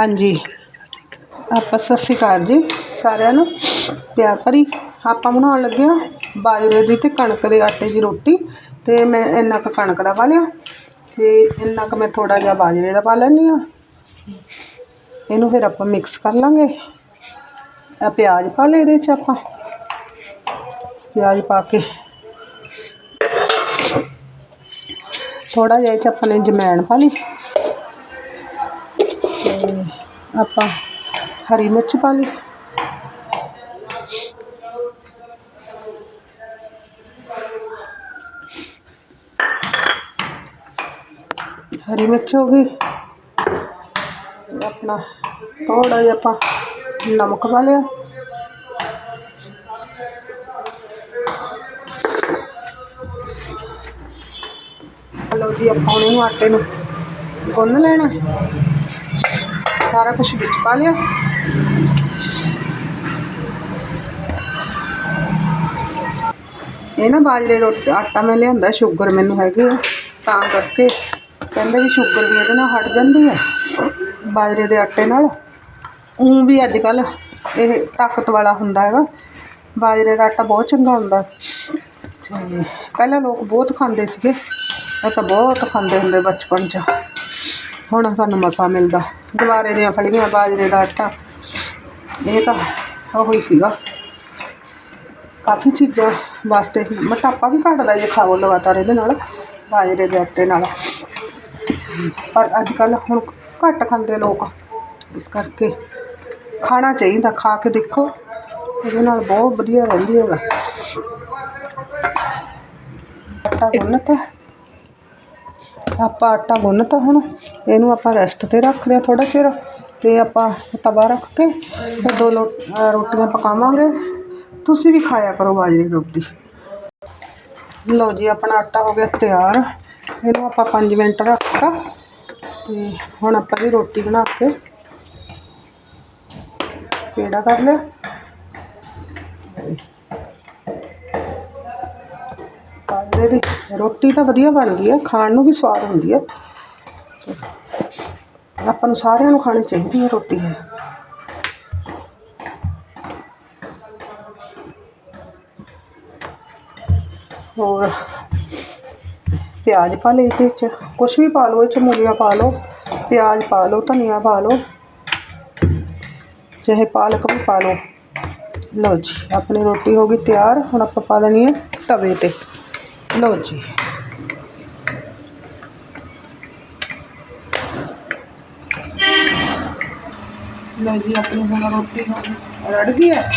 ਹਾਂਜੀ। ਆਪਾਂ ਸਤਿ ਸ਼੍ਰੀ ਅਕਾਲ ਜੀ ਸਾਰਿਆਂ ਨੂੰ। ਪਿਆਰ ਭਰੀ ਆਪਾਂ ਬਣਾਉਣ ਲੱਗੇ ਹਾਂ ਬਾਜਰੇ ਦੀ ਤੇ ਕਣਕ ਦੇ ਆਟੇ ਦੀ ਰੋਟੀ। ਤੇ ਮੈਂ ਇੰਨਾ ਕੁ ਕਣਕ ਦਾ ਪਾ ਲਿਆ। ਤੇ ਇੰਨਾ ਕੁ ਮੈਂ ਥੋੜਾ ਜਿਹਾ ਬਾਜਰੇ ਦਾ ਪਾ ਲੈਂਦੀ ਹਾਂ। ਇਹਨੂੰ ਫਿਰ ਆਪਾਂ ਮਿਕਸ ਕਰ ਲਾਂਗੇ। ਆ ਪਿਆਜ਼ ਪਾ ਲਏ ਇਹਦੇ 'ਚ ਆਪਾਂ। ਪਿਆਜ਼ ਪਾ ਕੇ। ਥੋੜਾ ਜਿਹਾ ਇਹ 'ਚ ਆਪਾਂ ਨੇ ਜਮੈਣ ਪਾ ਲਈ। ਆਪਾਂ ਹਰੀ ਮਿਰਚ ਪਾ ਲਈ। ਹਰੀ ਮਿਰਚ ਹੋ ਗਈ। ਆਪਣਾ ਥੋੜਾ ਜਿਹਾ ਆਪਾਂ ਨਮਕ ਪਾ ਲਿਆ। ਲਓ ਜੀ, ਆਪਾਂ ਉਹਨੂੰ ਆਟੇ ਨੂੰ ਗੁੰਨ ਲੈਣਾ। ਸਾਰਾ ਕੁਝ ਵਿੱਚ ਪਾ ਲਿਆ। ਇਹ ਨਾ ਬਾਜਰੇ ਰੋਟੀ, ਆਟਾ ਮੈਂ ਲਿਆਂਦਾ, ਸ਼ੂਗਰ ਮੈਨੂੰ ਹੈਗੀ ਆ, ਤਾਂ ਕਰਕੇ। ਕਹਿੰਦੇ ਵੀ ਸ਼ੂਗਰ ਵੀ ਇਹਦੇ ਨਾਲ ਹਟ ਜਾਂਦੀ ਹੈ ਬਾਜਰੇ ਦੇ ਆਟੇ ਨਾਲ। ਉਹ ਵੀ ਅੱਜ ਕੱਲ ਇਹ ਤਾਕਤ ਵਾਲਾ ਹੁੰਦਾ ਹੈਗਾ, ਬਾਜਰੇ ਦਾ ਆਟਾ ਬਹੁਤ ਚੰਗਾ ਹੁੰਦਾ। ਪਹਿਲਾਂ ਲੋਕ ਬਹੁਤ ਖਾਂਦੇ ਸੀਗੇ, ਇਹ ਤਾਂ ਬਹੁਤ ਖਾਂਦੇ ਹੁੰਦੇ ਬਚਪਨ 'ਚ। ਹੁਣ ਸਾਨੂੰ ਮਸਾ ਮਿਲਦਾ। ਦੁਬਾਰੇ ਦੀਆਂ ਫਲੀਆਂ, ਬਾਜਰੇ ਦਾ ਆਟਾ। ਇਹ ਤਾਂ ਉਹ ਹੀ ਸੀਗਾ। ਕਾਫੀ ਚੀਜ਼ਾਂ ਵਾਸਤੇ ਮੋਟਾਪਾ ਵੀ ਘਟਦਾ ਜੇ ਖਾਓ ਲਗਾਤਾਰ ਇਹਦੇ ਨਾਲ, ਬਾਜਰੇ ਦੇ ਆਟੇ ਨਾਲ। ਪਰ ਅੱਜ ਕੱਲ ਹੁਣ ਘੱਟ ਖਾਂਦੇ ਲੋਕ। ਇਸ ਕਰਕੇ ਖਾਣਾ ਚਾਹੀਦਾ। ਖਾ ਕੇ ਦੇਖੋ, ਇਹਦੇ ਨਾਲ ਬਹੁਤ ਵਧੀਆ ਰਹਿੰਦੀ ਹੈਗਾ। ਆਟਾ ਗੁੰਨਤਾ। ਆਪਾਂ ਆਟਾ ਗੁੰਨਤਾ ਹੁਣ, ਇਹਨੂੰ ਆਪਾਂ ਰੈਸਟ ਤੇ ਰੱਖਦੇ ਆ ਥੋੜਾ ਚਿਰ ਤੇ ਆਪਾਂ ਤਵਾ ਰੱਖ ਕੇ ਤੇ ਦੋ ਰੋਟੀਆਂ ਪਕਾਵਾਂਗੇ। ਤੁਸੀਂ ਵੀ ਖਾਇਆ ਕਰੋ ਬਾਜਰੇ ਦੀ ਰੋਟੀ। ਲਓ ਜੀ, ਆਪਣਾ ਆਟਾ ਹੋ ਗਿਆ ਤਿਆਰ। ਇਹਨੂੰ ਆਪਾਂ 5 ਮਿੰਟ ਰੱਖਤਾ ਤੇ ਹੁਣ ਆਪਾਂ ਵੀ ਰੋਟੀ ਬਣਾ ਕੇ ਪੇੜਾ ਕਰ ਲਿਆ। ਬਾਜਰੇ ਦੀ। ਰੋਟੀ ਤਾਂ ਵਧੀਆ ਬਣਦੀ ਹੈ, ਖਾਣ ਨੂੰ ਵੀ ਸਵਾਦ ਹੁੰਦੀ ਹੈ। ਆਪਾਂ ਨੂੰ ਸਾਰਿਆਂ ਨੂੰ ਖਾਣੀ ਚਾਹੀਦੀ ਹੈ ਰੋਟੀ। ਇਹ ਹੋਰ, ਪਿਆਜ਼ ਪਾ ਲਏ ਇਹਦੇ ਵਿੱਚ। ਕੁਛ ਵੀ ਪਾ ਲਓ, ਇਹ 'ਚ ਮੂਲੀਆਂ ਪਾ ਲਓ, ਪਿਆਜ਼ ਪਾ ਲਓ, ਧਨੀਆ ਪਾ ਲਓ। ਚਾਹੇ ਪਾਲਕ ਵੀ ਪਾ ਲਓ। ਲਓ ਜੀ, ਆਪਣੀ ਰੋਟੀ ਹੋ ਗਈ ਤਿਆਰ, ਹੁਣ ਆਪਾਂ ਪਾ ਦੇਣੀ ਹੈ ਤਵੇ ਤੇ। ਲਓ ਜੀ। ਲਓ ਜੀ, ਆਪਣੀ ਹੁਣ ਰੋਟੀ ਰੜ ਗਈ ਹੈ।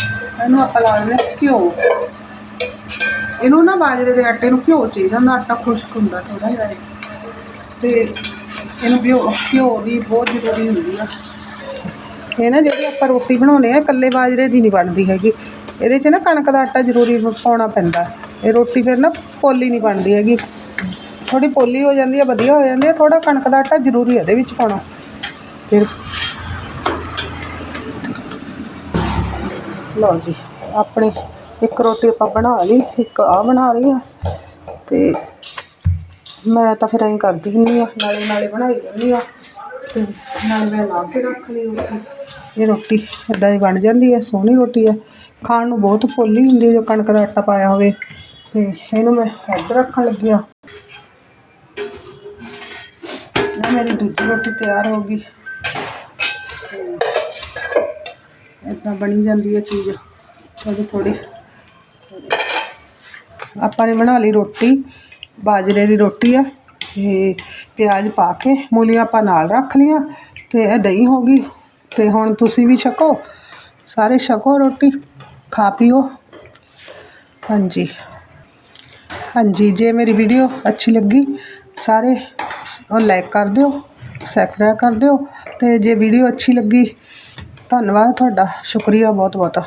ਇਹਨੂੰ ਆਪਾਂ ਲਾ ਦਿੰਦੇ ਹਾਂ ਘਿਓ। ਇਹਨੂੰ ਨਾ ਬਾਜਰੇ ਦੇ ਆਟੇ ਨੂੰ ਘਿਓ ਚਾਹੀਦਾ ਨਾ ਆਟਾ ਖੁਸ਼ਕ ਹੁੰਦਾ ਥੋੜਾ ਜਿਹਾ ਇਹ। ਤੇ ਇਹਨੂੰ ਘਿਓ ਘਿਓ ਦੀ ਬਹੁਤ ਜ਼ਰੂਰੀ ਹੁੰਦੀ ਆ। ਇਹ ਨਾ ਜਿਹੜੀ ਆਪਾਂ ਰੋਟੀ ਬਣਾਉਨੇ ਆ, ਇਕੱਲੇ ਬਾਜਰੇ ਦੀ ਨਹੀਂ ਬਣਦੀ ਹੈਗੀ। ਇਹਦੇ 'ਚ ਨਾ ਕਣਕ ਦਾ ਆਟਾ ਜ਼ਰੂਰੀ ਪਾਉਣਾ ਪੈਂਦਾ। ਇਹ ਰੋਟੀ ਫਿਰ ਨਾ ਪੋਲੀ ਨਹੀਂ ਬਣਦੀ ਹੈਗੀ। ਥੋੜੀ ਪੋਲੀ ਹੋ ਜਾਂਦੀ ਹੈ ਵਧੀਆ ਹੋ ਜਾਂਦੀ ਹੈ ਥੋੜਾ ਕਣਕ ਦਾ ਆਟਾ ਜ਼ਰੂਰੀ ਹੈ ਇਹਦੇ ਵਿੱਚ ਪਾਉਣਾ। ਫਿਰ ਲਓ ਜੀ, ਆਪਣੇ ਇੱਕ ਰੋਟੀ ਆਪਾਂ ਬਣਾ ਲਈ, ਇੱਕ ਆ ਬਣਾ ਲਈ ਆ। ਤੇ ਮੈਂ ਤਾਂ ਫਿਰ ਐਂ ਕਰਦੀ ਹੁੰਦੀ ਆ, ਨਾਲੇ ਨਾਲੇ ਬਣਾਈ ਜਾਂਦੀ ਆ। ਤੇ ਨਾਲੇ ਮੈਂ ਲਾ ਕੇ ਰੱਖ ਲਈ ਰੋਟੀ। ਇਹ ਰੋਟੀ ਇਦਾਂ ਹੀ ਬਣ ਜਾਂਦੀ ਹੈ ਸੋਹਣੀ ਰੋਟੀ ਹੈ ਖਾਣ ਨੂੰ ਬਹੁਤ ਫੁੱਲੀ ਹੁੰਦੀ ਹੈ ਜੋ ਕਣਕ ਦਾ ਆਟਾ ਪਾਇਆ ਹੋਵੇ। ਤੇ ਇਹਨੂੰ ਮੈਂ ਇੱਧਰ ਰੱਖਣ ਲੱਗੀ ਆ ਇਹ ਮੇਰੀ ਦੂਜੀ ਰੋਟੀ ਤਿਆਰ ਹੋ ਗਈ। ਇਦਾਂ ਬਣੀ ਜਾਂਦੀ ਹੈ ਚੀਜ਼। ਥੋੜੀ ਥੋੜੀ ਆਪਾਂ ਨੇ ਬਣਾ ਲਈ ਰੋਟੀ, ਬਾਜਰੇ ਦੀ ਰੋਟੀ ਆ, ਤੇ ਪਿਆਜ਼ ਪਾ ਕੇ ਮੂਲੀਆਂ ਆਪਾਂ ਨਾਲ ਰੱਖ ਲੀਆਂ ਤੇ ਇਹ ਦਹੀਂ ਹੋ ਗਈ। ਤੇ ਹੁਣ ਤੁਸੀਂ ਵੀ ਛਕੋ, ਸਾਰੇ ਛਕੋ ਰੋਟੀ, ਖਾ ਪੀਓ। ਹਾਂਜੀ। ਹਾਂਜੀ, ਜੇ ਮੇਰੀ ਵੀਡੀਓ ਅੱਛੀ ਲੱਗੀ, ਸਾਰੇ ਉਹ ਲਾਈਕ ਕਰ ਦਿਓ ਸਬਸਕ੍ਰਾਈਬ ਕਰ ਦਿਓ ਅਤੇ ਜੇ ਵੀਡੀਓ ਅੱਛੀ ਲੱਗੀ, ਧੰਨਵਾਦ ਤੁਹਾਡਾ, ਸ਼ੁਕਰੀਆ ਬਹੁਤ ਬਹੁਤ